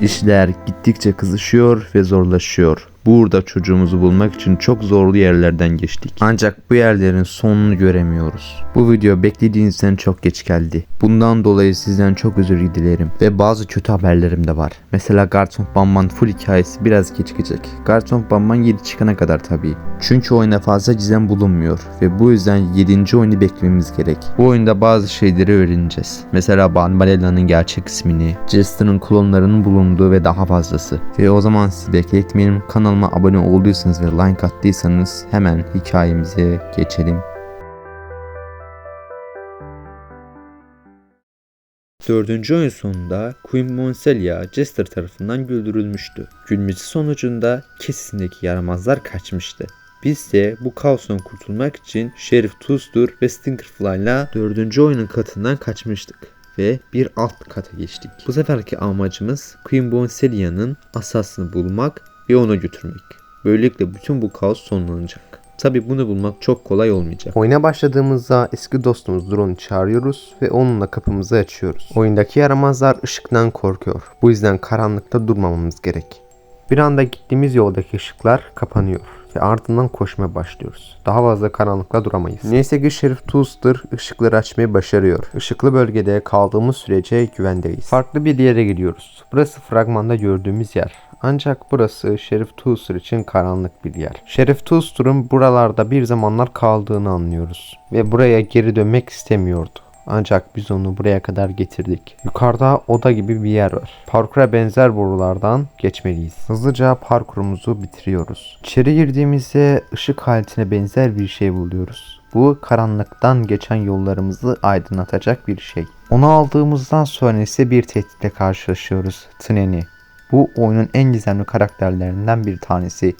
İşler gittikçe kızışıyor ve zorlaşıyor. Burada çocuğumuzu bulmak için çok zorlu yerlerden geçtik. Ancak bu yerlerin sonunu göremiyoruz. Bu video beklediğinizden çok geç geldi. Bundan dolayı sizden çok özür dilerim. Ve bazı kötü haberlerim de var. Mesela Garton Bamban full hikayesi biraz gecikecek. Garton Bamban 7 çıkana kadar tabii. Çünkü oyuna fazla gizem bulunmuyor. Ve bu yüzden 7. oyunu beklememiz gerek. Bu oyunda bazı şeyleri öğreneceğiz. Mesela Banbalella'nın gerçek ismini, Jester'ın klonlarının bulunduğu ve daha fazlası. Ve o zaman sizi bekletmeyelim. Kanalıma abone olduysanız ve like attıysanız hemen hikayemize geçelim. Dördüncü oyun sonunda Queen Monselia Jester tarafından güldürülmüştü. Gülmesi sonucunda kesindeki yaramazlar kaçmıştı. Biz de bu kaostan kurtulmak için Sheriff Tuzdur ve Stinkerfly'la dördüncü oyunun katından kaçmıştık ve bir alt kata geçtik. Bu seferki amacımız Queen Bonselia'nın asasını bulmak ve ona götürmek. Böylelikle bütün bu kaos sonlanacak. Tabi bunu bulmak çok kolay olmayacak. Oyuna başladığımızda eski dostumuz Drone'u çağırıyoruz ve onunla kapımızı açıyoruz. Oyundaki yaramazlar ışıktan korkuyor. Bu yüzden karanlıkta durmamamız gerek. Bir anda gittiğimiz yoldaki ışıklar kapanıyor ve ardından koşmaya başlıyoruz. Daha fazla karanlıkta duramayız. Neyse ki Şerif Tooster ışıkları açmayı başarıyor. Işıklı bölgede kaldığımız sürece güvendeyiz. Farklı bir yere gidiyoruz. Burası fragmanda gördüğümüz yer. Ancak burası Şerif Tooster için karanlık bir yer. Şerif Tooster'ın buralarda bir zamanlar kaldığını anlıyoruz. Ve buraya geri dönmek istemiyordu. Ancak biz onu buraya kadar getirdik. Yukarıda oda gibi bir yer var. Parkura benzer borulardan geçmeliyiz. Hızlıca parkurumuzu bitiriyoruz. İçeri girdiğimizde ışık haletine benzer bir şey buluyoruz. Bu karanlıktan geçen yollarımızı aydınlatacak bir şey. Onu aldığımızdan sonra ise bir tehditle karşılaşıyoruz. Tneni. Bu oyunun en gizemli karakterlerinden bir tanesi.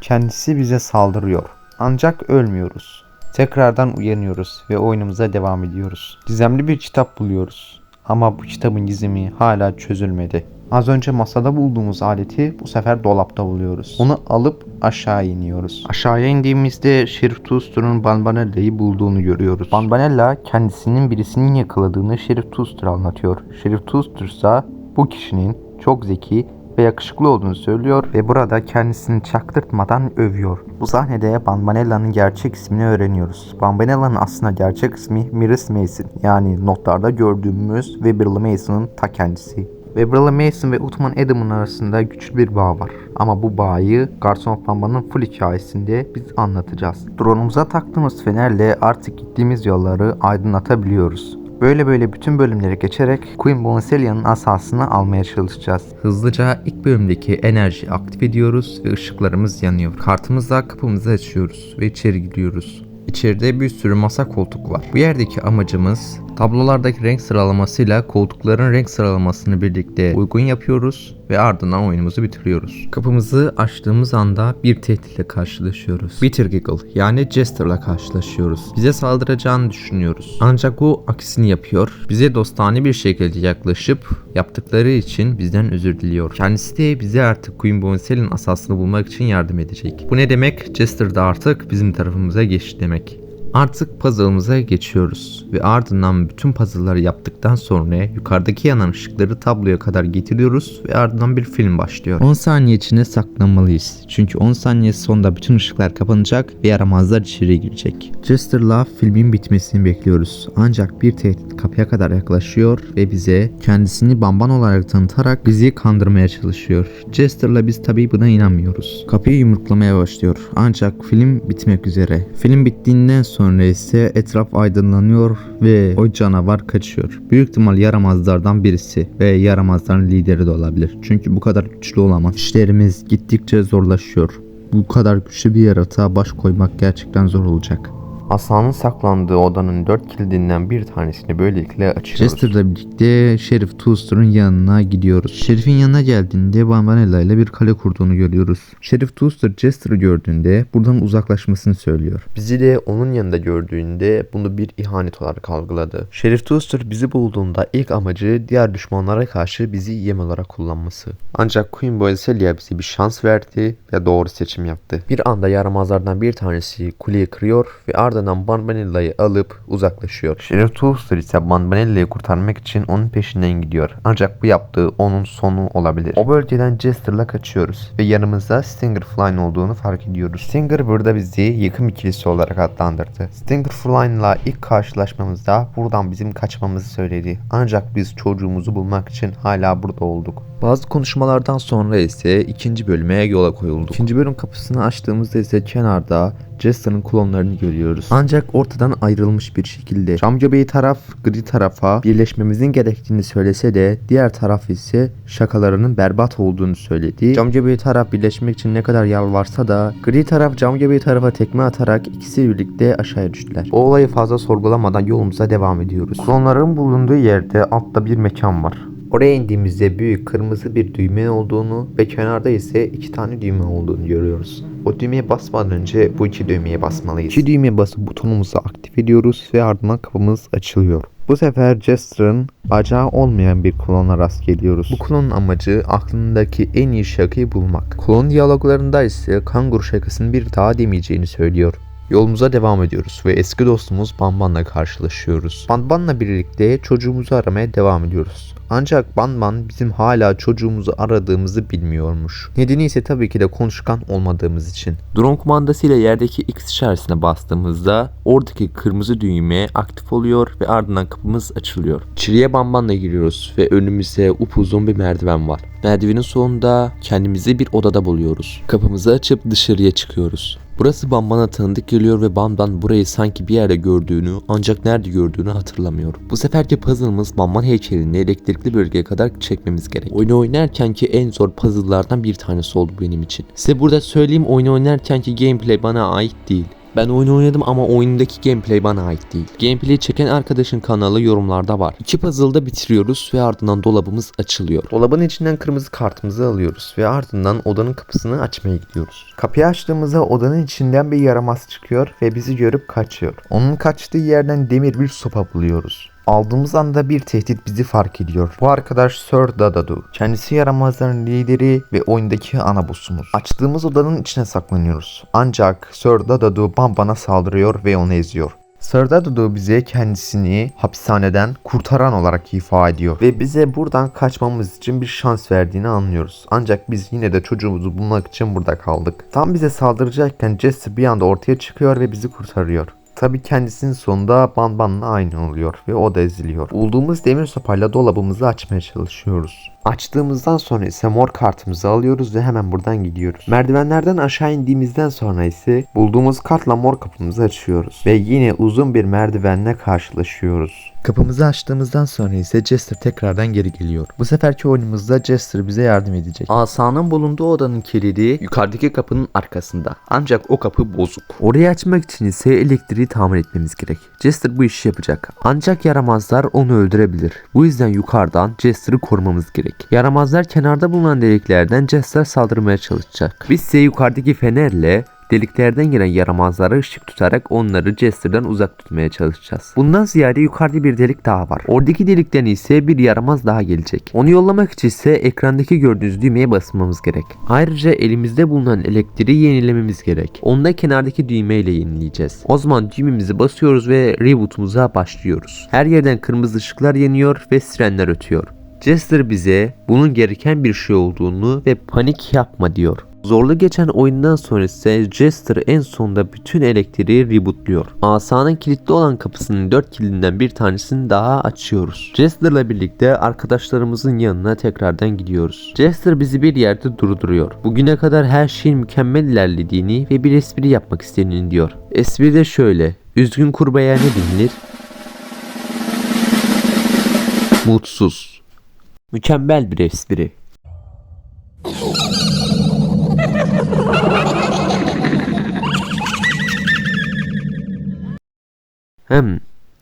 Kendisi bize saldırıyor. Ancak ölmüyoruz. Tekrardan uyanıyoruz ve oyunumuza devam ediyoruz. Gizemli bir kitap buluyoruz. Ama bu kitabın gizemi hala çözülmedi. Az önce masada bulduğumuz aleti bu sefer dolapta buluyoruz. Onu alıp aşağı iniyoruz. Aşağıya indiğimizde Şerif Tooster'ın Banbanella'yı bulduğunu görüyoruz. Banbanella kendisinin birisinin yakaladığını Şerif Tooster anlatıyor. Şerif Tooster ise bu kişinin çok zeki ve yakışıklı olduğunu söylüyor ve burada kendisini çaktırtmadan övüyor. Bu sahnede Bambanella'nın gerçek ismini öğreniyoruz. Bambanella'nın aslında gerçek ismi Miris Mason yani notlarda gördüğümüz Weberly Mason'ın ta kendisi. Weberly Mason ve Utman Adam'ın arasında güçlü bir bağ var. Ama bu bağı Garson of full hikayesinde biz anlatacağız. Drone'umuza taktığımız fenerle artık gittiğimiz yolları aydınlatabiliyoruz. Böyle böyle bütün bölümleri geçerek Queen Bonselia'nın asasını almaya çalışacağız. Hızlıca ilk bölümdeki enerjiyi aktif ediyoruz ve ışıklarımız yanıyor. Kartımızla kapımızı açıyoruz ve içeri gidiyoruz. İçeride bir sürü masa koltuk var. Bu yerdeki amacımız tablolardaki renk sıralamasıyla koltukların renk sıralamasını birlikte uygun yapıyoruz ve ardından oyunumuzu bitiriyoruz. Kapımızı açtığımız anda bir tehditle karşılaşıyoruz. Bitter Giggle yani Jester'la karşılaşıyoruz. Bize saldıracağını düşünüyoruz. Ancak o aksini yapıyor. Bize dostane bir şekilde yaklaşıp yaptıkları için bizden özür diliyor. Kendisi de bize artık Queen Bonsel'in asasını bulmak için yardım edecek. Bu ne demek? Jester da artık bizim tarafımıza geçti demek. Америки. Artık puzzle'ımıza geçiyoruz ve ardından bütün puzzle'ları yaptıktan sonra yukarıdaki yanan ışıkları tabloya kadar getiriyoruz ve ardından bir film başlıyor. 10 saniye içinde saklanmalıyız. Çünkü 10 saniye sonunda bütün ışıklar kapanacak ve yaramazlar içeri girecek. Jester'la filmin bitmesini bekliyoruz. Ancak bir tehdit kapıya kadar yaklaşıyor ve bize kendisini bamban olarak tanıtarak bizi kandırmaya çalışıyor. Jester'la biz tabii buna inanmıyoruz. Kapıyı yumruklamaya başlıyor. Ancak film bitmek üzere. Film bittiğinden sonra ise etraf aydınlanıyor ve o canavar kaçıyor. Büyük ihtimal yaramazlardan birisi ve yaramazların lideri de olabilir. Çünkü bu kadar güçlü olamaz. İşlerimiz gittikçe zorlaşıyor. Bu kadar güçlü bir yaratığa baş koymak gerçekten zor olacak. Asanın saklandığı odanın dört kilidinden bir tanesini böylelikle açıyoruz. Jester'la birlikte Şerif Tooster'ın yanına gidiyoruz. Şerif'in yanına geldiğinde Bambanella ile bir kale kurduğunu görüyoruz. Şerif Tooster Jester'ı gördüğünde buradan uzaklaşmasını söylüyor. Bizi de onun yanında gördüğünde bunu bir ihanet olarak algıladı. Şerif Tooster bizi bulduğunda ilk amacı diğer düşmanlara karşı bizi yem olarak kullanması. Ancak Queen Boycelia bize bir şans verdi ve doğru seçim yaptı. Bir anda yaramazlardan bir tanesi kuleyi kırıyor ve ardından odadan Barbanella'yı alıp uzaklaşıyor. Sheriff Toaster ise Barbanella'yı kurtarmak için onun peşinden gidiyor. Ancak bu yaptığı onun sonu olabilir. O bölgeden Jester'la kaçıyoruz ve yanımızda Stinger Flynn olduğunu fark ediyoruz. Stinger burada bizi yıkım ikilisi olarak adlandırdı. Stinger Flynn'la ilk karşılaşmamızda buradan bizim kaçmamızı söyledi. Ancak biz çocuğumuzu bulmak için hala burada olduk. Bazı konuşmalardan sonra ise ikinci bölüme yola koyulduk. İkinci bölüm kapısını açtığımızda ise kenarda Jester'ın klonlarını görüyoruz. Ancak ortadan ayrılmış bir şekilde. Cam göbeği taraf gri tarafa birleşmemizin gerektiğini söylese de diğer taraf ise şakalarının berbat olduğunu söyledi. Cam göbeği taraf birleşmek için ne kadar yalvarsa da gri taraf cam göbeği tarafa tekme atarak ikisi birlikte aşağıya düştüler. O olayı fazla sorgulamadan yolumuza devam ediyoruz. Klonların bulunduğu yerde altta bir mekan var. Oraya indiğimizde büyük kırmızı bir düğme olduğunu ve kenarda ise iki tane düğme olduğunu görüyoruz. O düğmeye basmadan önce bu iki düğmeye basmalıyız. İki düğmeye basıp butonumuzu aktif ediyoruz ve ardından kapımız açılıyor. Bu sefer Jester'ın bacağı olmayan bir klona rast geliyoruz. Bu klonun amacı aklındaki en iyi şakayı bulmak. Klon diyaloglarında ise kanguru şakasını bir daha demeyeceğini söylüyor. Yolumuza devam ediyoruz ve eski dostumuz Banban'la karşılaşıyoruz. Banban'la birlikte çocuğumuzu aramaya devam ediyoruz. Ancak Banban bizim hala çocuğumuzu aradığımızı bilmiyormuş. Nedeni ise tabii ki de konuşkan olmadığımız için. Drone kumandasıyla yerdeki X işaretine bastığımızda oradaki kırmızı düğme aktif oluyor ve ardından kapımız açılıyor. İçeriye bambanla giriyoruz ve önümüzde upuzun bir merdiven var. Merdivenin sonunda kendimizi bir odada buluyoruz. Kapımızı açıp dışarıya çıkıyoruz. Burası Bamban'a tanıdık geliyor ve Bamban burayı sanki bir yerde gördüğünü ancak nerede gördüğünü hatırlamıyor. Bu seferki puzzle'ımız Bamban heykelini elektrikli bölgeye kadar çekmemiz gerek. Oyunu oynarken ki en zor puzzle'lardan bir tanesi oldu benim için. Size burada söyleyeyim oyunu oynarken ki gameplay bana ait değil. Ben oyunu oynadım ama oyundaki gameplay bana ait değil. Gameplay'i çeken arkadaşın kanalı yorumlarda var. İki puzzle'da bitiriyoruz ve ardından dolabımız açılıyor. Dolabın içinden kırmızı kartımızı alıyoruz ve ardından odanın kapısını açmaya gidiyoruz. Kapıyı açtığımızda odanın içinden bir yaramaz çıkıyor ve bizi görüp kaçıyor. Onun kaçtığı yerden demir bir sopa buluyoruz. Aldığımız anda bir tehdit bizi fark ediyor. Bu arkadaş Sir Dadadu. Kendisi yaramazların lideri ve oyundaki ana boss'umuz. Açtığımız odanın içine saklanıyoruz. Ancak Sir Dadadu Bamban'a saldırıyor ve onu eziyor. Sir Dadadu bize kendisini hapishaneden kurtaran olarak ifa ediyor ve bize buradan kaçmamız için bir şans verdiğini anlıyoruz. Ancak biz yine de çocuğumuzu bulmak için burada kaldık. Tam bize saldıracakken Jesse bir anda ortaya çıkıyor ve bizi kurtarıyor. Tabi kendisinin sonunda Banban'la aynı oluyor ve o da eziliyor. Bulduğumuz demir sopayla dolabımızı açmaya çalışıyoruz. Açtığımızdan sonra ise mor kartımızı alıyoruz ve hemen buradan gidiyoruz. Merdivenlerden aşağı indiğimizden sonra ise bulduğumuz kartla mor kapımızı açıyoruz. Ve yine uzun bir merdivenle karşılaşıyoruz. Kapımızı açtığımızdan sonra ise Jester tekrardan geri geliyor. Bu seferki oyunumuzda Jester bize yardım edecek. Asanın bulunduğu odanın kilidi yukarıdaki kapının arkasında. Ancak o kapı bozuk. Orayı açmak için ise elektriği tamir etmemiz gerek. Jester bu işi yapacak. Ancak yaramazlar onu öldürebilir. Bu yüzden yukarıdan Jester'ı korumamız gerek. Yaramazlar kenarda bulunan deliklerden Jester saldırmaya çalışacak. Biz ise yukarıdaki fenerle Deliklerden gelen yaramazlara ışık tutarak onları Jester'dan uzak tutmaya çalışacağız. Bundan ziyade yukarıda bir delik daha var. Oradaki delikten ise bir yaramaz daha gelecek. Onu yollamak için ise ekrandaki gördüğünüz düğmeye basmamız gerek. Ayrıca elimizde bulunan elektriği yenilememiz gerek. Onu da kenardaki düğmeyle yenileyeceğiz. O zaman düğmemizi basıyoruz ve rebootumuza başlıyoruz. Her yerden kırmızı ışıklar yanıyor ve sirenler ötüyor. Jester bize bunun gereken bir şey olduğunu ve panik yapma diyor. Zorlu geçen oyundan sonra ise Jester en sonunda bütün elektriği rebootluyor. Asanın kilitli olan kapısının dört kilidinden bir tanesini daha açıyoruz. Jester'la birlikte arkadaşlarımızın yanına tekrardan gidiyoruz. Jester bizi bir yerde durduruyor. Bugüne kadar her şeyin mükemmel ilerlediğini ve bir espri yapmak istediğini diyor. Espri de şöyle. Üzgün kurbağaya ne denilir? Mutsuz. Mükemmel bir espri. Hem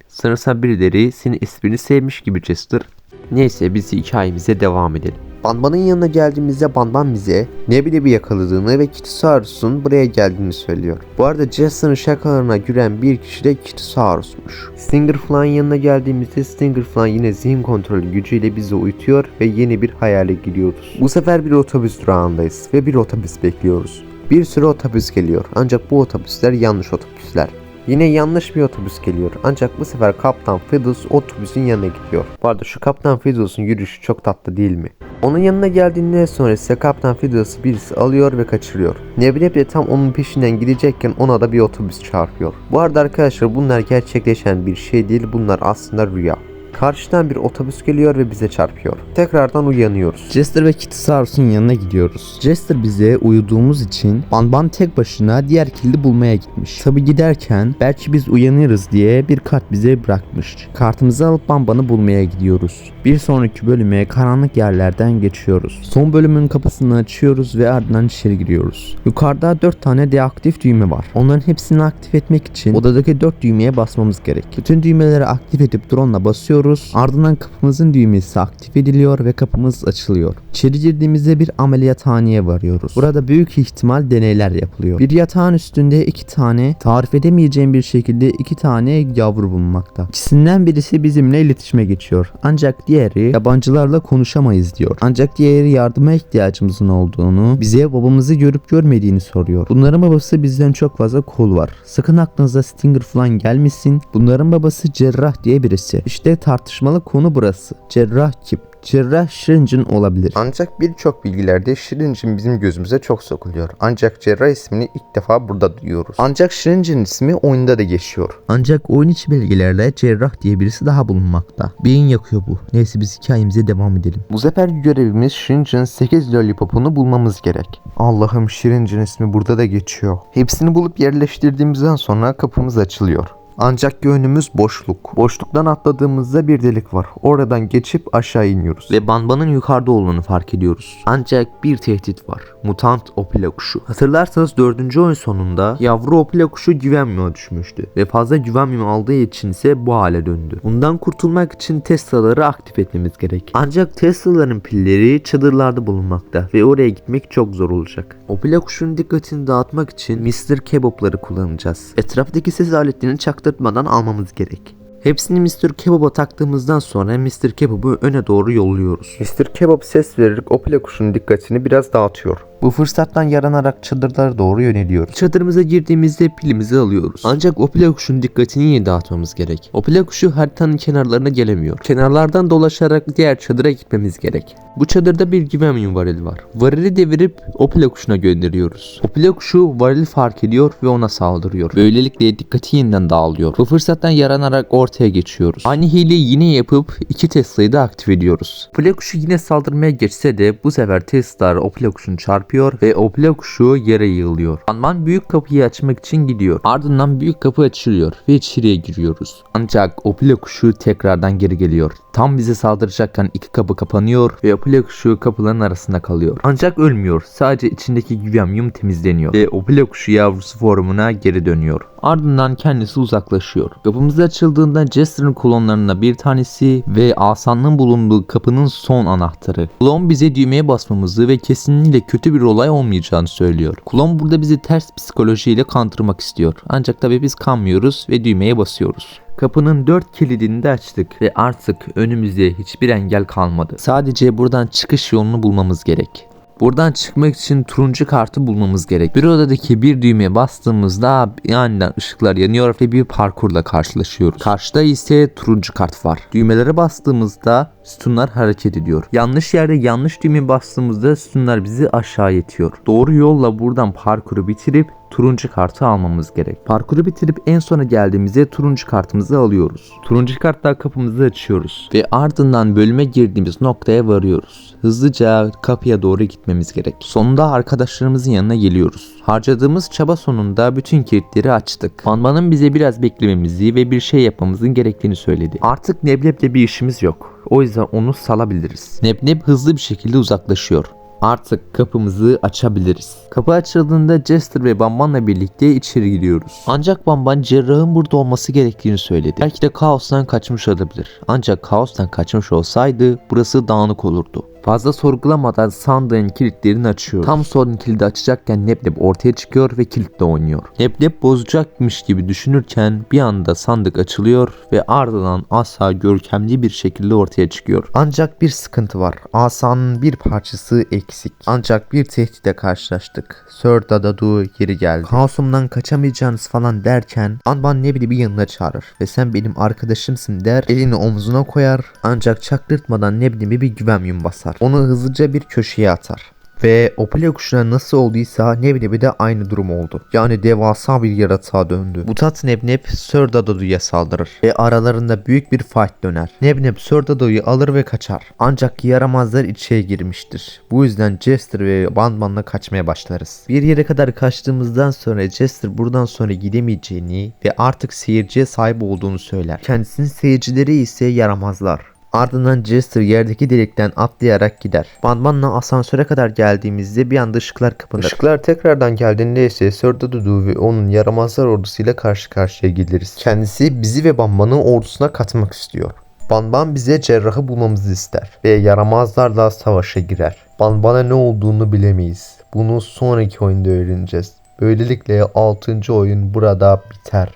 sanırsam birileri senin esprini sevmiş gibi Chester. Neyse biz hikayemize devam edelim. Banban'ın yanına geldiğimizde Banban bize Nebula'yı yakaladığını ve Kitisaurus'un buraya geldiğini söylüyor. Bu arada Jester'ın şakalarına gülen bir kişi de Kitisaurus'muş. Stingerfly'ın yanına geldiğimizde Stingerfly yine zihin kontrolü gücüyle bizi uyutuyor ve yeni bir hayale giriyoruz. Bu sefer bir otobüs durağındayız ve bir otobüs bekliyoruz. Bir sürü otobüs geliyor ancak bu otobüsler yanlış otobüsler. Yine yanlış bir otobüs geliyor. Ancak bu sefer Kaptan Fiddles otobüsün yanına gidiyor. Bu arada şu Kaptan Fiddles'ın yürüyüşü çok tatlı değil mi? Onun yanına geldiğinden sonra ise Kaptan Fiddles'ı birisi alıyor ve kaçırıyor. Nebneb de tam onun peşinden gidecekken ona da bir otobüs çarpıyor. Bu arada arkadaşlar bunlar gerçekleşen bir şey değil bunlar aslında rüya. Karşıdan bir otobüs geliyor ve bize çarpıyor. Tekrardan uyanıyoruz. Jester ve Kitsaurus'un yanına gidiyoruz. Jester bize uyuduğumuz için Banban tek başına diğer kilidi bulmaya gitmiş. Tabi giderken belki biz uyanırız diye bir kart bize bırakmış. Kartımızı alıp Banban'ı bulmaya gidiyoruz. Bir sonraki bölüme karanlık yerlerden geçiyoruz. Son bölümün kapısını açıyoruz ve ardından içeri giriyoruz. Yukarıda 4 tane deaktif düğme var. Onların hepsini aktif etmek için odadaki 4 düğmeye basmamız gerek. Bütün düğmeleri aktif edip drone'la basıyoruz. Ardından kapımızın düğmesi aktif ediliyor ve kapımız açılıyor. İçeri girdiğimizde bir ameliyathaneye varıyoruz. Burada büyük ihtimal deneyler yapılıyor. Bir yatağın üstünde iki tane tarif edemeyeceğim bir şekilde iki tane yavru bulunmakta. İkisinden birisi bizimle iletişime geçiyor. Ancak diğeri yabancılarla konuşamayız diyor. Ancak diğeri yardıma ihtiyacımızın olduğunu, bize babamızı görüp görmediğini soruyor. Bunların babası bizden çok fazla kol var. Sakın aklınıza Stinger falan gelmesin. Bunların babası cerrah diye birisi. İşte tartışmalı konu burası. Cerrah kim? Cerrah Shrinjin olabilir. Ancak birçok bilgilerde Şirincin bizim gözümüze çok sokuluyor. Ancak Cerrah ismini ilk defa burada duyuyoruz. Ancak Şirincin ismi oyunda da geçiyor. Ancak oyun içi belgelerde cerrah diye birisi daha bulunmakta. Beyin yakıyor bu. Neyse biz hikayemize devam edelim. Bu sefer görevimiz Şirincin 8 lollipopunu bulmamız gerek. Allah'ım Şirincin ismi burada da geçiyor. Hepsini bulup yerleştirdiğimizden sonra kapımız açılıyor. Ancak önümüz boşluk. Boşluktan atladığımızda bir delik var. Oradan geçip aşağı iniyoruz. Ve Banban'ın yukarıda olduğunu fark ediyoruz. Ancak bir tehdit var. Mutant Opila kuşu. Hatırlarsanız dördüncü oyun sonunda yavru Opila kuşu güvenmiyor düşmüştü. Ve fazla güvenmiyor aldığı için ise bu hale döndü. Bundan kurtulmak için Tesla'ları aktif etmemiz gerek. Ancak Tesla'ların pilleri çadırlarda bulunmakta ve oraya gitmek çok zor olacak. Opila kuşunun dikkatini dağıtmak için Mr. Kebap'ları kullanacağız. Etraftaki ses aletlerini çaktırtmadan almamız gerek. Hepsini Mr. Kebab'a taktığımızdan sonra Mr. Kebab'ı öne doğru yolluyoruz. Mr. Kebap ses vererek Opila kuşunun dikkatini biraz dağıtıyor. Bu fırsattan yaranarak çadırlara doğru yöneliyoruz. Çadırımıza girdiğimizde pilimizi alıyoruz. Ancak Opila kuşunun dikkatini yine dağıtmamız gerek. Opila kuşu haritanın kenarlarına gelemiyor. Kenarlardan dolaşarak diğer çadıra gitmemiz gerek. Bu çadırda bir güvenmium varili var. Varili devirip Opila kuşuna gönderiyoruz. Opila kuşu varili fark ediyor ve ona saldırıyor. Böylelikle dikkati yeniden dağılıyor. Bu fırsattan yaranarak ortaya geçiyoruz. Aynı hileyi yine yapıp iki Tesla'yı da aktif ediyoruz. Opila kuşu yine saldırmaya geçse de bu sefer Tesla Opila kuşunu çarpıyor ve Opila kuşu yere yığılıyor. Anman büyük kapıyı açmak için gidiyor. Ardından büyük kapı açılıyor ve içeriye giriyoruz. Ancak Opila kuşu tekrardan geri geliyor. Tam bize saldıracakken iki kapı kapanıyor ve Opila kuşu kapıların arasında kalıyor. Ancak ölmüyor. Sadece içindeki güvenmium temizleniyor ve Opila kuşu yavrusu formuna geri dönüyor. Ardından kendisi uzaklaşıyor. Kapımız açıldığında Jester'ın klonlarına bir tanesi ve asanlığın bulunduğu kapının son anahtarı. Klon bize düğmeye basmamızı ve kesinlikle kötü bir olay olmayacağını söylüyor. Klon burada bizi ters psikolojiyle kandırmak istiyor. Ancak tabii biz kanmıyoruz ve düğmeye basıyoruz. Kapının dört kilidini de açtık ve artık önümüzde hiçbir engel kalmadı. Sadece buradan çıkış yolunu bulmamız gerek. Buradan çıkmak için turuncu kartı bulmamız gerek. Bir odadaki bir düğmeye bastığımızda aniden ışıklar yanıyor ve bir parkurla karşılaşıyoruz. Karşıda ise turuncu kart var. Düğmelere bastığımızda sütunlar hareket ediyor. Yanlış yerde yanlış düğmeye bastığımızda sütunlar bizi aşağı itiyor. Doğru yolla buradan parkuru bitirip turuncu kartı almamız gerek. Parkuru bitirip en sona geldiğimizde turuncu kartımızı alıyoruz. Turuncu kartla kapımızı açıyoruz ve ardından bölüme girdiğimiz noktaya varıyoruz. Hızlıca kapıya doğru gitmemiz gerek. Sonunda arkadaşlarımızın yanına geliyoruz. Harcadığımız çaba sonunda bütün kilitleri açtık. Banban'ın bize biraz beklememizi ve bir şey yapmamızın gerektiğini söyledi. Artık Nebleb'le bir işimiz yok. O yüzden onu salabiliriz. Nebleb hızlı bir şekilde uzaklaşıyor. Artık kapımızı açabiliriz. Kapı açıldığında Jester ve Bamban'la birlikte içeri giriyoruz. Ancak Bamban cerrahın burada olması gerektiğini söyledi. Belki de kaostan kaçmış olabilir. Ancak kaostan kaçmış olsaydı burası dağınık olurdu. Fazla sorgulamadan sandığın kilitlerini açıyor. Tam son kilidi açacakken Neblep ortaya çıkıyor ve kilitle oynuyor. Neblep bozacakmış gibi düşünürken bir anda sandık açılıyor ve ardından asa görkemli bir şekilde ortaya çıkıyor. Ancak bir sıkıntı var. Asanın bir parçası eksik. Ancak bir tehditle karşılaştık. Sir Dadadu geri geldi. Kaosumdan kaçamayacağınız falan derken Anban Nebli bir yanına çağırır ve sen benim arkadaşımsın der elini omzuna koyar ancak çaktırtmadan Nebni'ye bir güven basar. Onu hızlıca bir köşeye atar. Ve Opelya kuşuna nasıl olduysa Nebnebi de aynı durum oldu. Yani devasa bir yaratığa döndü. Mutat Nebneb Sir Dadodu'ya saldırır ve aralarında büyük bir fight döner. Nebneb Sir Dadodu'yu alır ve kaçar. Ancak yaramazlar içeri girmiştir. Bu yüzden Jester ve Bandman'la kaçmaya başlarız. Bir yere kadar kaçtığımızdan sonra Jester buradan sonra gidemeyeceğini ve artık seyirciye sahip olduğunu söyler. Kendisinin seyircileri ise yaramazlar. Ardından Jester yerdeki delikten atlayarak gider. Bandman'la asansöre kadar geldiğimizde bir anda ışıklar kapanır. Işıklar tekrardan geldiğinde ise Sir Dudu ve onun yaramazlar ordusuyla karşı karşıya geliriz. Kendisi bizi ve Bamban'ın ordusuna katmak istiyor. Banban bize cerrahı bulmamızı ister ve yaramazlarla savaşa girer. Banban'a ne olduğunu bilemeyiz. Bunu sonraki oyunda öğreneceğiz. Böylelikle 6. oyun burada biter.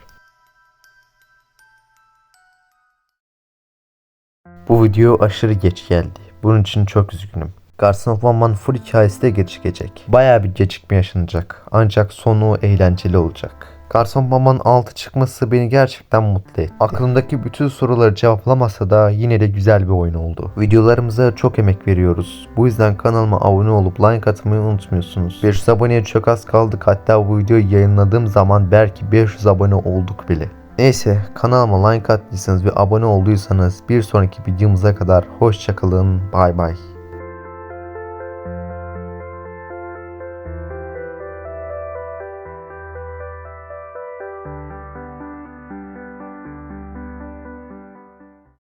Bu video aşırı geç geldi. Bunun için çok üzgünüm. Garson of One Man Full hikayesi de gecikecek. Baya bir gecikme yaşanacak. Ancak sonu eğlenceli olacak. Garson of One Man 6 çıkması beni gerçekten mutlu etti. Aklımdaki bütün soruları cevaplamasa da yine de güzel bir oyun oldu. Videolarımıza çok emek veriyoruz. Bu yüzden kanalıma abone olup like atmayı unutmuyorsunuz. 500 aboneye çok az kaldık. Hatta bu videoyu yayınladığım zaman belki 500 abone olduk bile. Neyse kanalıma like attıysanız ve abone olduysanız bir sonraki videomuza kadar hoşçakalın bay bay.